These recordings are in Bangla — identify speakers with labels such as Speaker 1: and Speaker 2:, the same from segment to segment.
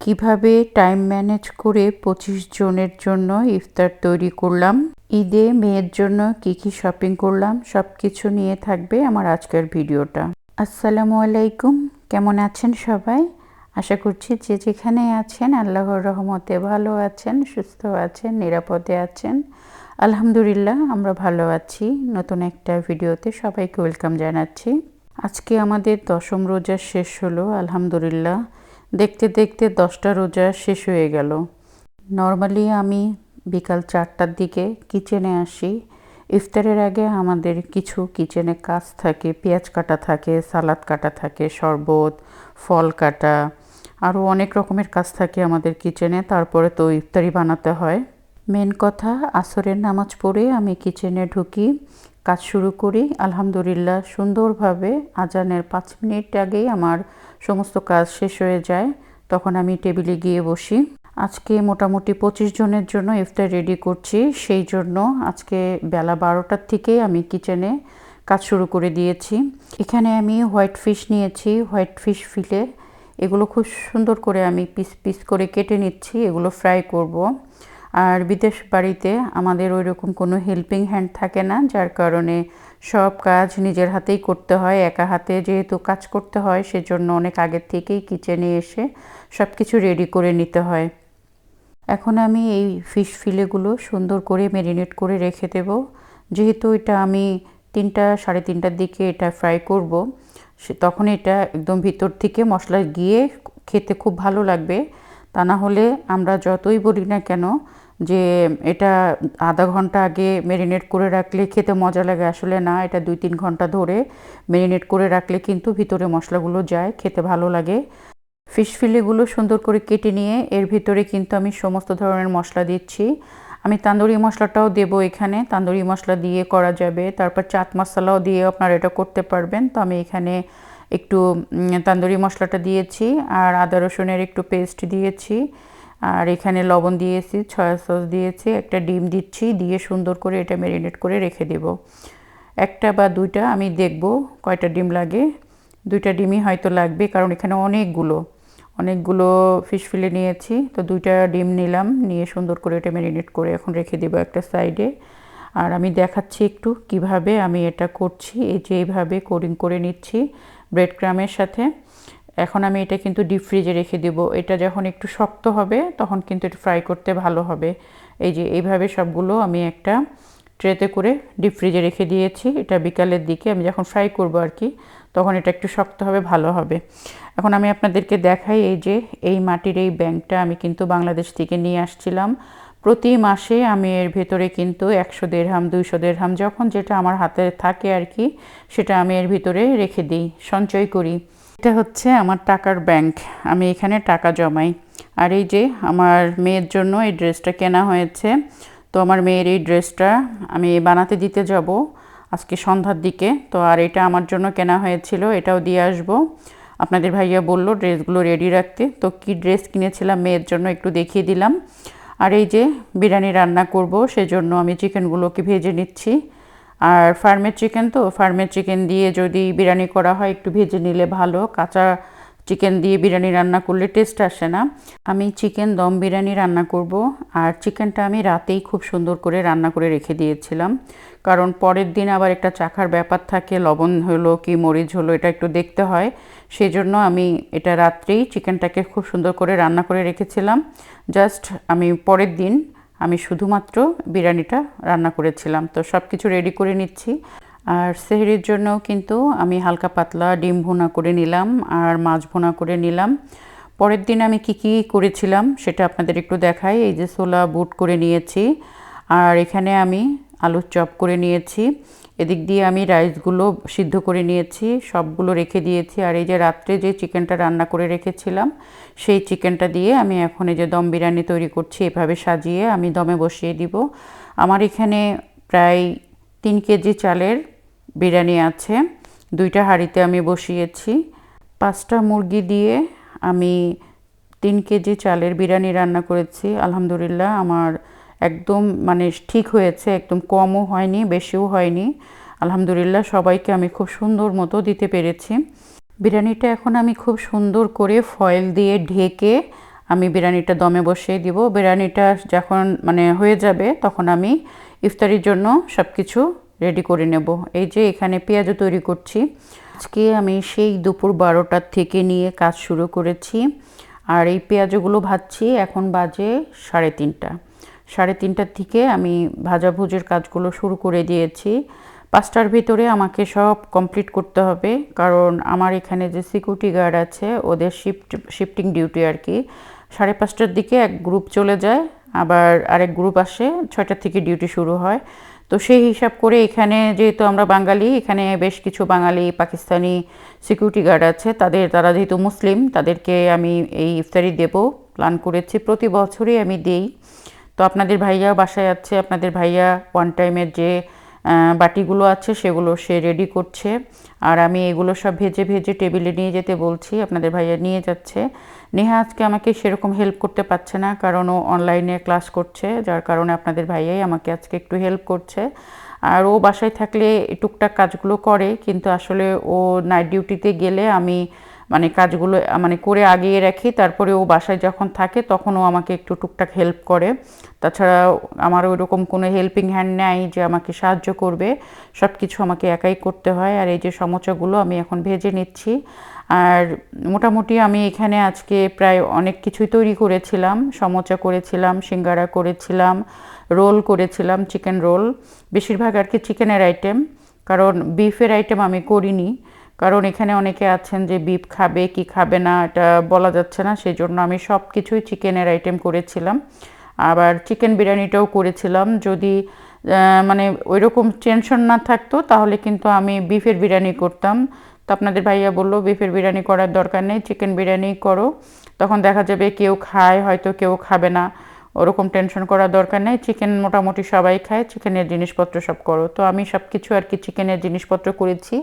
Speaker 1: কীভাবে টাইম ম্যানেজ করে পঁচিশ জনের জন্য ইফতার তৈরি করলাম, ঈদে মেয়ের জন্য কি কি শপিং করলাম সব কিছু নিয়ে থাকবে আমার আজকের ভিডিওটা। আসসালামু আলাইকুম, কেমন আছেন সবাই? আশা করছি যে যেখানে আছেন, আল্লাহর রহমতে ভালো আছেন, সুস্থ আছেন, নিরাপদে আছেন। আলহামদুলিল্লাহ, আমরা ভালো আছি। নতুন একটা ভিডিওতে সবাইকে ওয়েলকাম জানাচ্ছি। আজকে আমাদের দশম রোজা শেষ হলো, আলহামদুলিল্লাহ। দেখতে দেখতে দশটা রোজা শেষ হয়ে গেল। নর্মালি আমি বিকাল চারটার দিকে কিচেনে আসি। ইফতারের আগে আমাদের কিছু কিচেনে কাজ থাকে, পেঁয়াজ কাটা থাকে, সালাদ কাটা থাকে, শরবত, ফল কাটা, আরও অনেক রকমের কাজ থাকে আমাদের কিচেনে, তারপরে তো ইফতারি বানাতে হয়। মেন কথা, আসরের নামাজ পড়ে আমি কিচেনে ঢুকি, কাজ শুরু করি। আলহামদুলিল্লাহ সুন্দরভাবে আজানের পাঁচ মিনিট আগেই আমার সমস্ত কাজ শেষ হয়ে যায়, তখন আমি টেবিলে গিয়ে বসি। আজকে মোটামুটি পঁচিশ জনের জন্য ইফতার রেডি করছি, সেই জন্য আজকে বেলা বারোটার থেকেই আমি কিচেনে কাজ শুরু করে দিয়েছি। এখানে আমি হোয়াইট ফিশ নিয়েছি, হোয়াইট ফিশ ফিলে এগুলো খুব সুন্দর করে আমি পিস পিস করে কেটে নিচ্ছি, এগুলো ফ্রাই করব। আর বিদেশ বাড়িতে আমাদের ওই রকম কোনো হেল্পিং হ্যান্ড থাকে না, যার কারণে সব কাজ নিজের হাতেই করতে হয়, একা হাতে যেহেতু কাজ করতে হয়, সেজন্য অনেক আগের থেকেই কিচেনে এসে সব কিছু রেডি করে নিতে হয়। এখন আমি এই ফিশ ফিলেগুলো সুন্দর করে ম্যারিনেট করে রেখে দেব। যেহেতু এটা আমি তিনটা, সাড়ে তিনটার দিকে এটা ফ্রাই করব, সে তখন এটা একদম ভিতর থেকে মশলা গিয়ে খেতে খুব ভালো লাগবে। তা না হলে আমরা যতই বলি না কেন যে এটা আধা ঘণ্টা আগে ম্যারিনেট করে রাখলে খেতে মজা লাগে। আসলে না, এটা দুই তিন ঘণ্টা ধরে ম্যারিনেট করে রাখলে কিন্তু ভিতরে মশলাগুলো যায়, খেতে ভালো লাগে। ফিশ ফিলেগুলো সুন্দর করে কেটে নিয়ে এর ভিতরে কিন্তু আমি সমস্ত ধরনের মশলা দিচ্ছি। আমি তান্দুরি মশলাটাও দেবো এখানে। তান্দুরি মশলা দিয়ে করা যাবে। তারপর চাট মশলাও দিয়ে আপনারা এটা করতে পারবেন। তো আমি এখানে একটু তান্দুরি মশলাটা দিয়েছি আর আদা রসুনের একটু পেস্ট দিয়েছি। আর এখানে লবণ দিয়েছি ছয়া সস দিয়েছি, একটা ডিম দিচ্ছি, দিয়ে সুন্দর করে এটা ম্যারিনেট করে রেখে দেব। একটা বা দুইটা আমি দেখব কয়টা ডিম লাগে। দুইটা ডিমই হয়তো লাগবে কারণ এখানে অনেকগুলো অনেকগুলো ফিশ ফিলে নিয়েছি। তো দুইটা ডিম নিলাম, নিয়ে সুন্দর করে এটা ম্যারিনেট করে এখন রেখে দেবো একটা সাইডে। আর আমি দেখাচ্ছি একটু কীভাবে আমি এটা করছি, এই যে এইভাবে কোডিং করে নিচ্ছি ব্রেড ক্রামের সাথে। এখন আমি এটা কিন্তু ডিপ ফ্রিজে রেখে দেব। এটা যখন একটু শক্ত হবে, তখন কিন্তু এটা ফ্রাই করতে ভালো হবে। এই যে এইভাবে সবগুলো আমি একটা ট্রেতে করে ডিপ ফ্রিজে রেখে দিয়েছি। এটা বিকালের দিকে আমি যখন ফ্রাই করব আর কি, তখন এটা একটু শক্ত হবে, ভালো হবে। এখন আমি আপনাদেরকে দেখাই এই যে এই মাটির এই ব্যাংকটা আমি কিন্তু বাংলাদেশ থেকে নিয়ে আসছিলাম। প্রতি মাসে আমি এর ভেতরে কিন্তু একশো দেড়হাম, দুইশো দেড়হাম, যখন যেটা আমার হাতে থাকে আর কি, সেটা আমি এর ভিতরে রেখে দিই, সঞ্চয় করি। এটা হচ্ছে আমার টাকার ব্যাংক। আমি এখানে টাকা জমাই। আর এই যে আমার মেয়ের জন্য এই ড্রেসটা কেনা হয়েছে, তো আমার মেয়ের এই ড্রেসটা আমি বানাতে দিতে যাব আজকে সন্ধ্যার দিকে। তো আর এটা আমার জন্য কেনা হয়েছিল, এটাও দিয়ে আসব। আপনাদের ভাইয়া বলল ড্রেসগুলো রেডি রাখতে। তো কি ড্রেস কিনেছিলাম মেয়ের জন্য একটু দেখিয়ে দিলাম। আর এই যে বিরিয়ানি রান্না করব, সেজন্য আমি চিকেনগুলোকে ভেজে নিচ্ছি। আর ফার্মের চিকেন তো, ফার্মের চিকেন দিয়ে যদি বিরিয়ানি করা হয়, একটু ভেজে নিলে ভালো, কাঁচা চিকেন দিয়ে বিরিয়ানি রান্না করলে টেস্ট আসে না। আমি চিকেন দম বিরিয়ানি রান্না করব, আর চিকেনটা আমি রাতেই খুব সুন্দর করে রান্না করে রেখে দিয়েছিলাম। কারণ পরের দিন আবার একটা চাখার ব্যাপার থাকে, লবণ হলো কি মরিচ হলো, এটা একটু দেখতে হয়। সেই জন্য আমি এটা রাত্রেই চিকেনটাকে খুব সুন্দর করে রান্না করে রেখেছিলাম। জাস্ট আমি পরের দিন আমি শুধুমাত্র বিরিয়ানিটা রান্না করেছিলাম। তো সব কিছু রেডি করে নিচ্ছি। আর সেহরির জন্য কিন্তু আমি হালকা পাতলা ডিম ভোনা করে নিলাম আর মাছ ভোনা করে নিলাম। পরের দিন আমি কি কি করেছিলাম সেটা আপনাদের একটু দেখাই। এই যে সোলা বুট করে নিয়েছি। আর এখানে আমি আলুর চপ করে নিয়েছি। এদিক দিয়ে আমি রাইসগুলো সিদ্ধ করে নিয়েছি, সবগুলো রেখে দিয়েছি। আর এই যে রাত্রে যে চিকেনটা রান্না করে রেখেছিলাম, সেই চিকেনটা দিয়ে আমি এখন এই যে দম বিরিয়ানি তৈরি করছি, এভাবে সাজিয়ে আমি দমে বসিয়ে দিব। আমার এখানে প্রায় তিন কেজি চালের বিরিয়ানি আছে, দুইটা হাঁড়িতে আমি বসিয়েছি। পাঁচটা মুরগি দিয়ে আমি তিন কেজি চালের বিরিয়ানি রান্না করেছি। আলহামদুলিল্লাহ, আমার একদম মানে ঠিক হয়েছে, একদম কমও হয়নি, বেশিও হয়নি। আলহামদুলিল্লাহ সবাইকে আমি খুব সুন্দর মতো দিতে পেরেছি। বিরিয়ানিটা এখন আমি খুব সুন্দর করে ফয়েল দিয়ে ঢেকে আমি বিরিয়ানিটা দমে বসিয়ে দিব। বিরিয়ানিটা যখন মানে হয়ে যাবে তখন আমি ইফতারির জন্য সব কিছু রেডি করে নেব। এই যে এখানে পেঁয়াজও তৈরি করছি। আজকে আমি সেই দুপুর বারোটার থেকে নিয়ে কাজ শুরু করেছি। আর এই পেঁয়াজগুলো ভাজছি, এখন বাজে সাড়ে তিনটা। সাড়ে তিনটার থেকে আমি ভাজাভুজির কাজগুলো শুরু করে দিয়েছি। পাঁচটার ভিতরে আমাকে সব কমপ্লিট করতে হবে, কারণ আমার এখানে যে সিকিউরিটি গার্ড আছে, ওদের শিফট শিফটিং ডিউটি আর কি। সাড়ে পাঁচটার দিকে এক গ্রুপ চলে যায়, আবার আরেক গ্রুপ আসে, ছয়টার থেকে ডিউটি শুরু হয়। তো সেই হিসাব করে এখানে যেহেতু আমরা বাঙালি, এখানে বেশ কিছু বাঙালি, পাকিস্তানি সিকিউরিটি গার্ড আছে, তাদের, তারা যেহেতু মুসলিম, তাদেরকে আমি এই ইফতারি দেব। প্ল্যান করেছি, প্রতি বছরই আমি দেই। তো আপনাদের ভাইয়া বাসায় আছে, আপনাদের ভাইয়া ওয়ান টাইমের যে বাটিগুলো আছে সেগুলো সে রেডি করছে। আর আমি এগুলো সব ভেজে ভেজে টেবিলে নিয়ে যেতে বলছি, আপনাদের ভাইয়া নিয়ে যাচ্ছে। নেহা আজকে আমাকে সেরকম হেল্প করতে পারছে না, কারণ ও অনলাইনে ক্লাস করছে, যার কারণে আপনাদের ভাইয়াই আমাকে আজকে একটু হেল্প করছে। আর ও বাসায় থাকলে টুকটাক কাজগুলো করে, কিন্তু আসলে ও নাইট ডিউটিতে গেলে আমি মানে কাজগুলো মানে করে আগিয়ে রাখি। তারপরে ও বাসায় যখন থাকে তখন ও আমাকে একটু টুকটাক হেল্প করে। তাছাড়া আমার ওই রকম কোনো হেল্পিং হ্যান্ড নেই যে আমাকে সাহায্য করবে। সব কিছু আমাকে একাই করতে হয়। আর এই যে সমস্যাগুলো আমি এখন ভেজে নিচ্ছি। আর মোটামুটি আমি এখানে আজকে প্রায় অনেক কিছুই তৈরি করেছিলাম। সমোচা করেছিলাম, সিঙ্গারা করেছিলাম, রোল করেছিলাম চিকেন রোল বেশিরভাগ আর কি চিকেনের আইটেম কারণ বিফের আইটেম আমি করিনি। কারণ এখানে অনেকে আছেন যে বিফ খাবে, কি খাবে না, এটা বলা যাচ্ছে না। সেই জন্য আমি সব কিছুই চিকেনের আইটেম করেছিলাম। আবার চিকেন বিরিয়ানিটাও করেছিলাম। যদি মানে ওই রকম টেনশন না থাকতো, তাহলে কিন্তু আমি বিফের বিরিয়ানি করতাম। তো আপনাদের ভাইয়া বলল, বিফের বিরিয়ানি করার দরকার নেই, চিকেন বিরিয়ানি করো। তখন দেখা যাবে কেউ খায়, হয়তো কেউ খাবে না। ওরকম টেনশন করার দরকার নেই। চিকেন মোটামুটি সবাই খায় চিকেনের জিনিসপত্র সব করো। তো আমি সব কিছু আর কি চিকেনের জিনিসপত্র করেছি।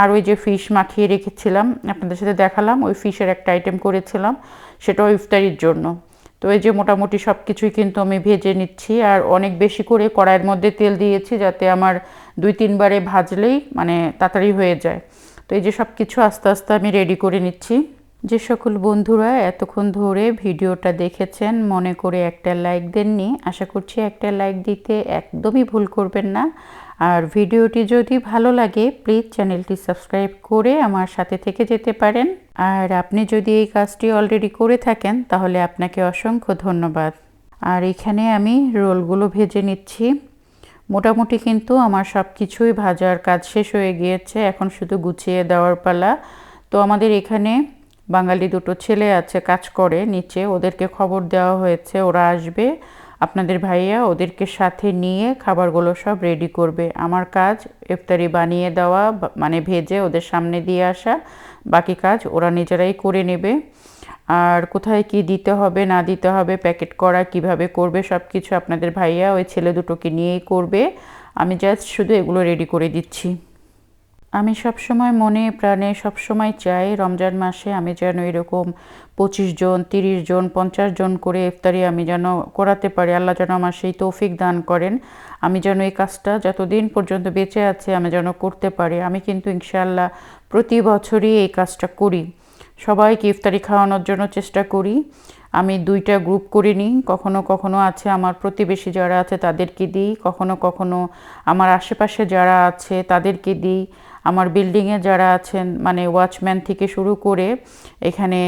Speaker 1: আর ওই যে ফিশ মাখিয়ে রেখেছিলাম, আপনাদের সাথে দেখালাম, ওই ফিশের একটা আইটেম করেছিলাম সেটাও ইফতারির জন্য। তো এই যে মোটামুটি সব কিছুই কিন্তু আমি ভেজে নিচ্ছি, আর অনেক বেশি করে কড়াইয়ের মধ্যে তেল দিয়েছি যাতে আমার দুই তিনবারে ভাজলেই মানে তাড়াতাড়ি হয়ে যায়। তো এই যে সব কিছু আস্তে আস্তে আমি রেডি করে নিচ্ছি। যে সকল বন্ধুরা এতক্ষণ ধরে ভিডিওটা দেখেছেন, মনে করে একটা লাইক দেননি। আশা করছি একটা লাইক দিতে একদমই ভুল করবেন না। আর ভিডিওটি যদি ভালো লাগে প্লিজ চ্যানেলটি সাবস্ক্রাইব করে আমার সাথে থেকে যেতে পারেন। আর আপনি যদি এই কাজটি অলরেডি করে থাকেন, তাহলে আপনাকে অসংখ্য ধন্যবাদ। আর এখানে আমি রোলগুলো ভেজে নিচ্ছি। মোটামুটি কিন্তু আমার সব কিছুই ভাজার কাজ শেষ হয়ে গিয়েছে। এখন শুধু গুছিয়ে দেওয়ার পালা। তো আমাদের এখানে বাঙালি দুটো ছেলে আছে, কাজ করে নিচে, ওদেরকে খবর দেওয়া হয়েছে, ওরা আসবে। আপনাদের ভাইয়া ওদেরকে সাথে নিয়ে খাবারগুলো সব রেডি করবে। আমার কাজ ইফতারি বানিয়ে দেওয়া মানে ভেজে ওদের সামনে দিয়ে আসা। বাকি কাজ ওরা নিজেরাই করে নেবে। আর কোথায় কি দিতে হবে, না দিতে হবে, প্যাকেট করা, কীভাবে করবে সব কিছু আপনাদের ভাইয়া ওই ছেলে দুটোকে নিয়েই করবে। আমি জাস্ট শুধু এগুলো রেডি করে দিচ্ছি। আমি সব সময় মনে প্রাণে, সব সময় চাই রমজান মাসে আমি যেন এরকম পঁচিশ জন, তিরিশ জন, পঞ্চাশ জন করে ইফতারি আমি যেন করাতে পারি। আল্লাহ যেন আমার সেই তৌফিক দান করেন। আমি যেন এই কাজটা যতদিন পর্যন্ত বেঁচে আছে আমি যেন করতে পারি। আমি কিন্তু ইনশাআল্লাহ প্রতি বছরই এই কাজটা করি। সবাইকে ইফতারি খাওয়ানোর জন্য চেষ্টা করি। আমি দুইটা গ্রুপ করে নিই। কখনো কখনো আছে আমার প্রতিবেশী যারা আছে তাদেরকে দিই। কখনো কখনো আমার আশেপাশে যারা আছে তাদেরকে দিই। আমার বিল্ডিংয়ে যারা আছেন মানে ওয়াচম্যান থেকে শুরু করে এখানে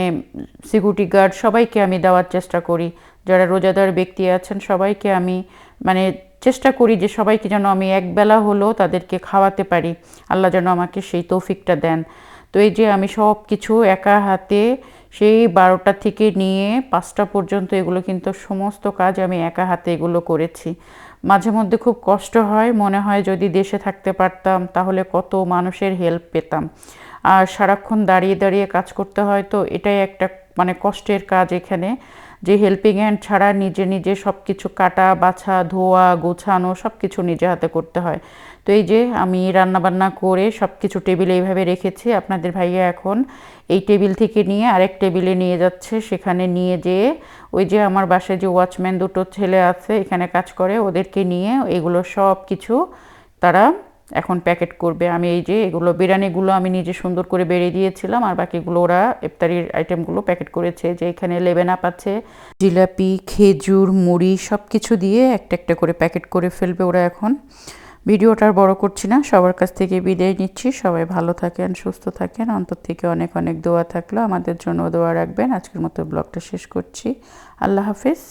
Speaker 1: সিকিউরিটি গার্ড সবাইকে আমি দেওয়ার চেষ্টা করি। যারা রোজাদার ব্যক্তি আছেন, সবাইকে আমি মানে চেষ্টা করি যে সবাইকে যেন আমি একবেলা হলেও তাদেরকে খাওয়াতে পারি। আল্লাহ যেন আমাকে সেই তৌফিকটা দেন। তো এই যে আমি সব কিছু একা হাতে সেই বারোটা থেকে নিয়ে পাঁচটা পর্যন্ত এগুলো কিন্তু সমস্ত কাজ আমি একা হাতে এগুলো করেছি। মাঝে মধ্যে খুব কষ্ট হয়। মনে হয় যদি দেশে থাকতে পারতাম, তাহলে কত মানুষের হেল্প পেতাম। আর সারাক্ষণ দাঁড়িয়ে দাঁড়িয়ে কাজ করতে হয় তো এটাই একটা মানে কষ্টের কাজ এখানে। যে হেল্পিং হ্যান্ড ছাড়া নিজে নিজে সব কিছু কাটা, বাছা, ধোয়া, গোছানো সব কিছু নিজে হাতে করতে হয়। তো এই যে আমি রান্নাবান্না করে সব কিছু টেবিলে এইভাবে রেখেছি। আপনাদের ভাইয়া এখন এই টেবিল থেকে নিয়ে আরেক টেবিলে নিয়ে যাচ্ছে। সেখানে নিয়ে যেয়ে ওই যে আমার বাসায় যে ওয়াচম্যান দুটো ছেলে আছে, এখানে কাজ করে, ওদেরকে নিয়ে এগুলো সব কিছু তারা এখন প্যাকেট করবে। আমি এই যে এগুলো বিরিয়ানিগুলো আমি নিজে সুন্দর করে বেড়ে দিয়েছিলাম আর বাকিগুলো ওরা ইফতারির আইটেমগুলো প্যাকেট করেছে। যে এখানে লেবেন আপ আছে, জিলাপি, খেজুর, মুড়ি সব কিছু দিয়ে একটা একটা করে প্যাকেট করে ফেলবে ওরা এখন। ভিডিওটা আর বড় করছি না, সবার কাছ থেকে বিদায় নিচ্ছি। সবাই ভালো থাকেন, সুস্থ থাকেন। অন্তর থেকে অনেক অনেক দোয়া থাকল। আমাদের জন্য দোয়া রাখবেন। আজকের মতো ব্লগটা শেষ করছি। আল্লাহ হাফিজ।